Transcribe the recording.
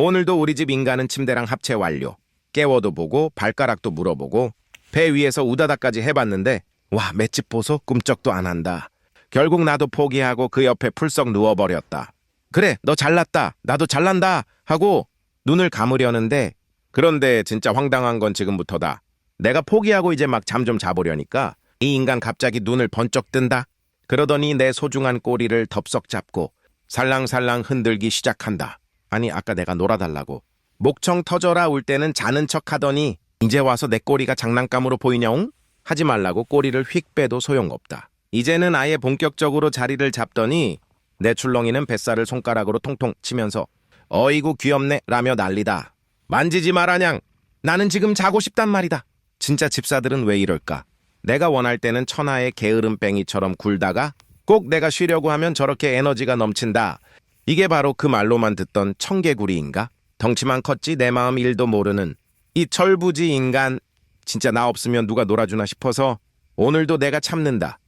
오늘도 우리 집 인간은 침대랑 합체 완료. 깨워도 보고 발가락도 물어보고 배 위에서 우다다까지 해봤는데 와 맷집 보소 꿈쩍도 안 한다. 결국 나도 포기하고 그 옆에 풀썩 누워버렸다. 그래 너 잘났다 나도 잘난다 하고 눈을 감으려는데 그런데 진짜 황당한 건 지금부터다. 내가 포기하고 이제 막 잠 좀 자보려니까 이 인간 갑자기 눈을 번쩍 뜬다. 그러더니 내 소중한 꼬리를 덥석 잡고 살랑살랑 흔들기 시작한다. 아니 아까 내가 놀아달라고 목청 터져라 울 때는 자는 척 하더니 이제 와서 내 꼬리가 장난감으로 보이냐옹? 하지 말라고 꼬리를 휙 빼도 소용없다. 이제는 아예 본격적으로 자리를 잡더니 내 출렁이는 뱃살을 손가락으로 통통 치면서 어이구 귀엽네 라며 난리다. 만지지 마라냥. 나는 지금 자고 싶단 말이다. 진짜 집사들은 왜 이럴까? 내가 원할 때는 천하의 게으름뱅이처럼 굴다가 꼭 내가 쉬려고 하면 저렇게 에너지가 넘친다. 이게 바로 그 말로만 듣던 청개구리인가? 덩치만 컸지 내 마음 일도 모르는 이 철부지 인간 진짜 나 없으면 누가 놀아주나 싶어서 오늘도 내가 참는다.